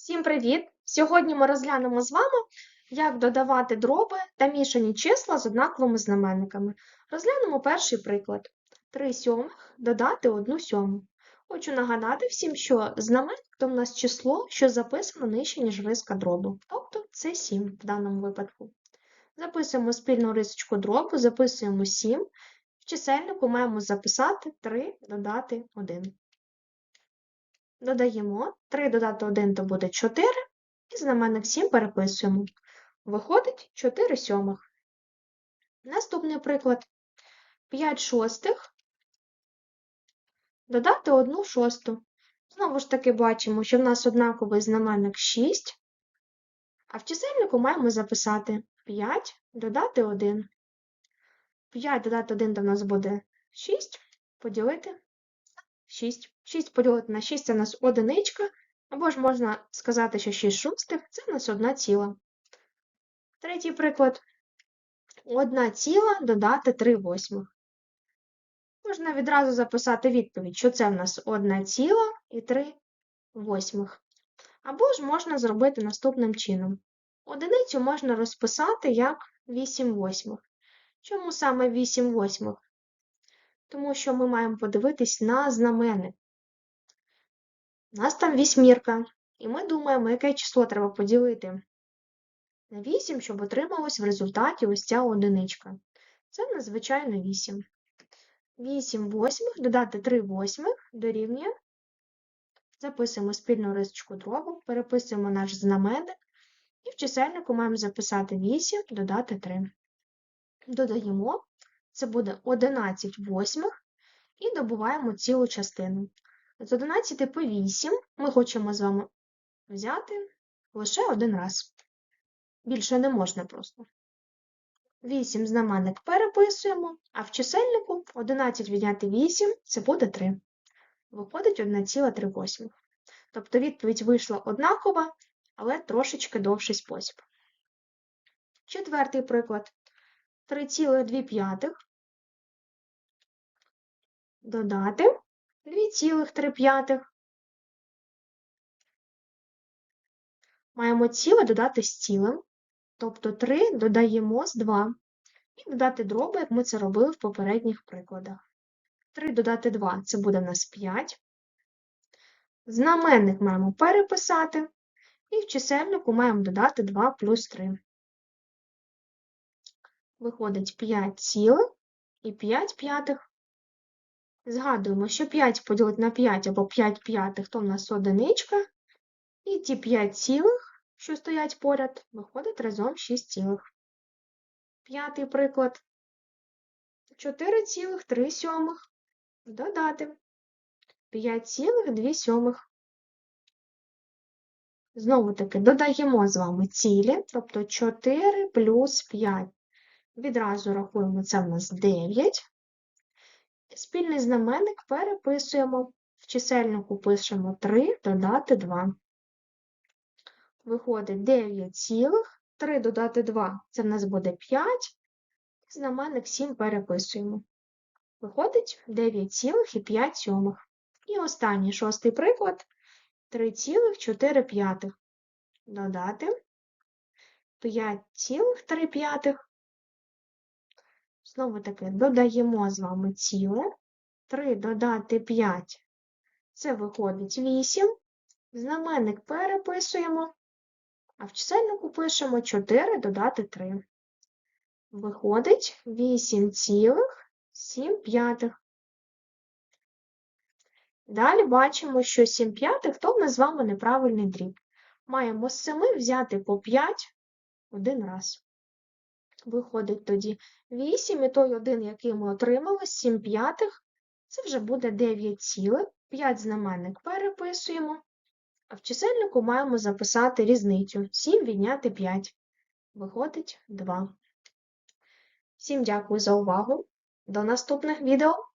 Всім привіт! Сьогодні ми розглянемо з вами, як додавати дроби та мішані числа з однаковими знаменниками. Розглянемо перший приклад. 3 сьомих додати 1 сьому. Хочу нагадати всім, що знаменник то в нас число, що записано нижче, ніж риска дробу. Тобто це 7 в даному випадку. Записуємо спільну рисочку дробу, записуємо 7. В чисельнику маємо записати 3 додати 1. Додаємо 3 додати 1 то буде 4, і знаменник 7 переписуємо. Виходить 4 сьомих. Наступний приклад. 5 шостих додати 1 шосту. Знову ж таки бачимо, що в нас однаковий знаменник 6, а в чисельнику маємо записати 5 додати 1. 5 додати 1 то в нас буде 6, поділити 6. 6 поділити на 6 це у нас одиничка, або ж можна сказати, що 6 шостих це у нас одна ціла. Третій приклад. Одна ціла додати 3 восьмих. Можна відразу записати відповідь, що це в нас одна ціла і 3 восьмих. Або ж можна зробити наступним чином. Одиницю можна розписати як 8 восьмих. Чому саме 8 восьмих? Тому що ми маємо подивитись на знаменник. У нас там вісьмірка, і ми думаємо, яке число треба поділити на 8, щоб отрималось в результаті ось ця одиничка. Це надзвичайно 8. 8 восьмих додати 3 восьмих дорівнює. Записуємо спільну рисочку дробу, переписуємо наш знаменник, і в чисельнику маємо записати 8 додати 3. Додаємо, це буде 11 восьмих, і добуваємо цілу частину. З 11 по 8 ми хочемо з вами взяти лише один раз. Більше не можна просто. 8 знаменник переписуємо, а в чисельнику 11 відняти 8 це буде 3. Виходить 1,3. Тобто відповідь вийшла однакова, але трошечки довший спосіб. Четвертий приклад. 3,2 додати 2,3. Маємо ціле додати з цілим, тобто 3 додаємо з 2. І додати дроби, як ми це робили в попередніх прикладах. 3 додати 2 це буде в нас 5. Знаменник маємо переписати, і в чисельнику маємо додати 2 плюс 3. Виходить 5 цілих і 5 п'ятих. Згадуємо, що 5 поділити на 5 або 5 п'ятих, то в нас одиничка. І ті 5 цілих, що стоять поряд, виходить разом 6 цілих. П'ятий приклад. 4 цілих 3 сьомих. Додати. 5 цілих 2 сьомих. Знову таки додаємо з вами цілі, тобто 4 плюс 5. Відразу рахуємо, це в нас 9. Спільний знаменник переписуємо. В чисельнику пишемо 3 додати 2. Виходить 9 цілих. 3 додати 2 це в нас буде 5. Знаменник 7 переписуємо. Виходить 9 цілих і 5 сьомих. І останній шостий приклад 3,4 п'ятих. Додати 5,3 п'ятих. Знову таки додаємо з вами ціле. 3 додати 5 це виходить 8. Знаменник переписуємо, а в чисельнику пишемо 4 додати 3. Виходить 8,7 п'ятих. Далі бачимо, що 7 п'ятих то в нас з вами неправильний дріб. Маємо з 7 взяти по 5 один раз. Виходить тоді 8, і той один, який ми отримали, 7 п'ятих, це вже буде 9 цілих, 5 знаменник переписуємо, а в чисельнику маємо записати різницю. 7 відняти 5. Виходить 2. Всім дякую за увагу. До наступних відео!